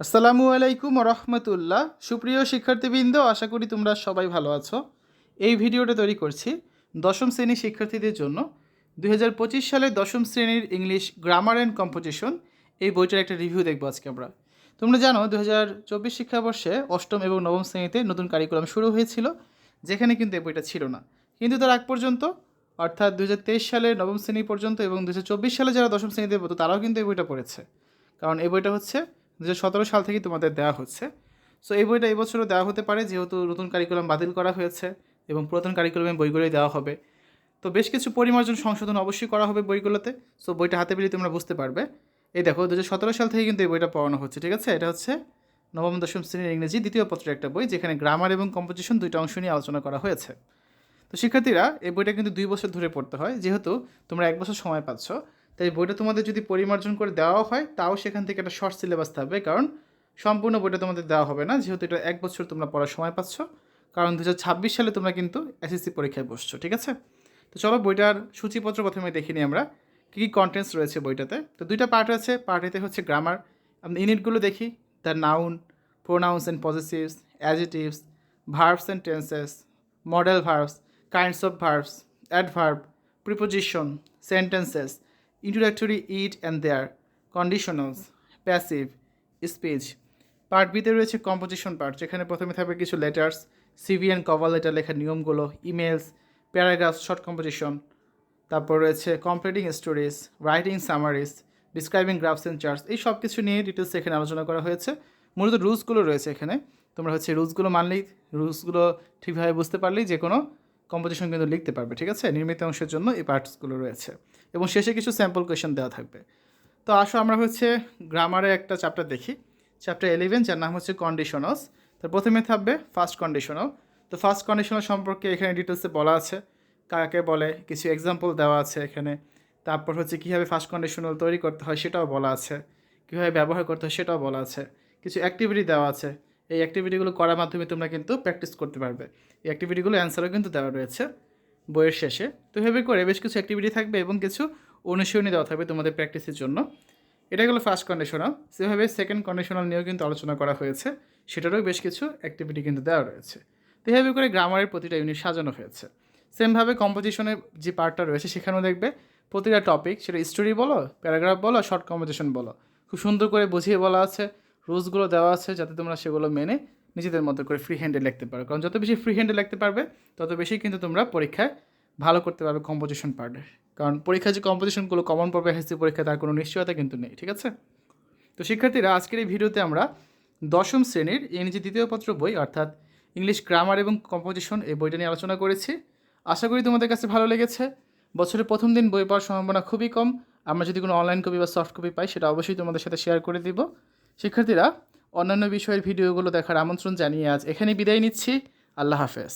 আসসালামু আলাইকুম রহমতুল্লাহ। সুপ্রিয় শিক্ষার্থীবৃন্দ, আশা করি তোমরা সবাই ভালো আছো। এই ভিডিওটা তৈরি করছি দশম শ্রেণির শিক্ষার্থীদের জন্য। দুই সালে দশম শ্রেণির ইংলিশ গ্রামার অ্যান্ড কম্পোজিশন এই বইটার একটা রিভিউ দেখব আজকে আমরা। তোমরা জানো দু হাজার চব্বিশ শিক্ষাবর্ষে অষ্টম এবং নবম শ্রেণীতে নতুন কারিকুলাম শুরু হয়েছিল, যেখানে কিন্তু এই বইটা ছিল না। কিন্তু তার আগ পর্যন্ত, অর্থাৎ দু সালে নবম শ্রেণি পর্যন্ত এবং দু হাজার চব্বিশ সালে যারা দশম শ্রেণীতে পড়তো, তারাও কিন্তু এই বইটা পড়েছে। কারণ এই বইটা হচ্ছে দু সাল থেকে তোমাদের দেওয়া হচ্ছে। সো এই বইটা এবছরও দেওয়া হতে পারে, যেহেতু নতুন কারিকুলাম বাতিল করা হয়েছে এবং পুরাতন কারিকুলামে বইগুলোই দেওয়া হবে। তো বেশ কিছু পরিমার্জন সংশোধন অবশ্যই করা হবে বইগুলোতে। সো বইটা হাতে পেলে তোমরা বুঝতে পারবে। এই দেখো দু সাল থেকে কিন্তু এই বইটা পড়ানো হচ্ছে, ঠিক আছে? এটা হচ্ছে নবম, দশম শ্রেণির ইংরেজি দ্বিতীয় পত্রের একটা বই, যেখানে গ্রামার এবং কম্পোজিশন দুইটা অংশ নিয়ে আলোচনা করা হয়েছে। তো শিক্ষার্থীরা, এই বইটা কিন্তু দুই বছর ধরে পড়তে হয়। যেহেতু তোমরা এক বছর সময় পাচ্ছ তাই বইটা তোমাদের যদি পরিমার্জন করে দেওয়া হয়, তাও সেখান থেকে একটা শর্ট সিলেবাস থাকবে, কারণ সম্পূর্ণ বইটা তোমাদের দেওয়া হবে না, যেহেতু এটা এক বছর তোমরা পড়ার সময় পাচ্ছ। কারণ দু হাজার ছাব্বিশ সালে তোমরা কিন্তু এসএসসি পরীক্ষায় বসছো, ঠিক আছে? তো চলো বইটার সূচিপত্র প্রথমে দেখে নিই আমরা, কী কী কন্টেন্টস রয়েছে বইটাতে। তো দুইটা পার্ট আছে পার্ট এতে হচ্ছে গ্রামার আমরা ইউনিটগুলো দেখি the noun pronouns and positives adjectives verbs and tenses modal verbs kinds of verbs adverb preposition sentences introductory it and there conditionals passive speech part বিতে রয়েছে কম্পোজিশন পার্ট যেখানে প্রথমে থাকবে কিছু letters CV and cover letter লেখার নিয়মগুলো emails paragraph short composition তারপর রয়েছে completing stories writing summaries describing graphs and charts এই সব কিছু নিয়ে ডিটেলস এখানে আলোচনা করা হয়েছে। মূলত রুলসগুলো রয়েছে এখানে। তোমরা হচ্ছে রুলসগুলো মানলেই রুলসগুলো ঠিকভাবে বুঝতে পারলেই যে কোনো কম্পোজিশন কিন্তু লিখতে পারবে, ঠিক আছে? নির্মিত অংশের জন্য এই পার্টসগুলো রয়েছে। এবং শেষে কিছু স্যাম্পল কোয়েশন দেওয়া থাকবে। তো আসো আমরা হচ্ছে গ্রামারে একটা চ্যাপ্টার দেখি। চ্যাপ্টার ইলেভেন যার নাম হচ্ছে কন্ডিশনালস তো প্রথমে থাকবে ফার্স্ট কন্ডিশনাল তো ফার্স্ট কন্ডিশনাল সম্পর্কে এখানে ডিটেলসে বলা আছে। কাকে বলে, কিছু এক্সাম্পল দেওয়া আছে এখানে। তারপর হচ্ছে কীভাবে ফার্স্ট কন্ডিশনাল তৈরি করতে হয় সেটাও বলা আছে। কীভাবে ব্যবহার করতে হয় সেটাও বলা আছে। কিছু অ্যাক্টিভিটি দেওয়া আছে। এই অ্যাক্টিভিটিগুলো করার মাধ্যমে তোমরা কিন্তু প্র্যাকটিস করতে পারবে। এই অ্যাক্টিভিটিগুলো অ্যান্সারও কিন্তু দেওয়া রয়েছে বইয়ের শেষে। তো এভাবে করে বেশ কিছু অ্যাক্টিভিটি থাকবে এবং কিছু অনুশীলনী দেওয়া থাকবে তোমাদের প্র্যাকটিসের জন্য। এটা হলো ফার্স্ট কন্ডিশনাল সেভাবে সেকেন্ড কন্ডিশনাল নিয়েও কিন্তু আলোচনা করা হয়েছে। সেটারও বেশ কিছু অ্যাক্টিভিটি কিন্তু দেওয়া রয়েছে। তো এভাবে করে গ্রামারের প্রতিটা ইউনিট সাজানো হয়েছে। সেমভাবে কম্পোজিশনের যে পার্টটা রয়েছে, সেখানেও দেখবে প্রতিটা টপিক সেটা স্টোরি বলো প্যারাগ্রাফ বলো শর্ট কম্পোজিশন বলো। খুব সুন্দর করে বুঝিয়ে বলা আছে। রুলসগুলো দেওয়া আছে যাতে তোমরা সেগুলো মেনে নিজেদের মতো করে ফ্রি হ্যান্ডে লিখতে পারো। কারণ যত বেশি ফ্রি হ্যান্ডে লিখতে পারবে, তত বেশি কিন্তু তোমরা পরীক্ষায় ভালো করতে পারবে কম্পোজিশন পার্টে কারণ পরীক্ষায় যে কম্পোজিশনগুলো কমন পাবে এসএসসি পরীক্ষা তার কোনো নিশ্চয়তা কিন্তু নেই, ঠিক আছে? তো শিক্ষার্থীরা, আজকের এই ভিডিওতে আমরা দশম শ্রেণির ইংরেজি দ্বিতীয় পত্র বই, অর্থাৎ ইংলিশ গ্রামার এবং কম্পোজিশন এই বইটা নিয়ে আলোচনা করেছি। আশা করি তোমাদের কাছে ভালো লেগেছে। বছরের প্রথম দিন বই পাওয়ার সম্ভাবনা খুবই কম। আমরা যদি কোনো অনলাইন কপি বা সফট কপি পাই, সেটা অবশ্যই তোমাদের সাথে শেয়ার করে দিব। শিক্ষার্থীরা অন্যান্য বিষয়ের ভিডিওগুলো দেখার আমন্ত্রণ জানিয়ে আজ এখানে বিদায় নিচ্ছি। আল্লাহ হাফেজ।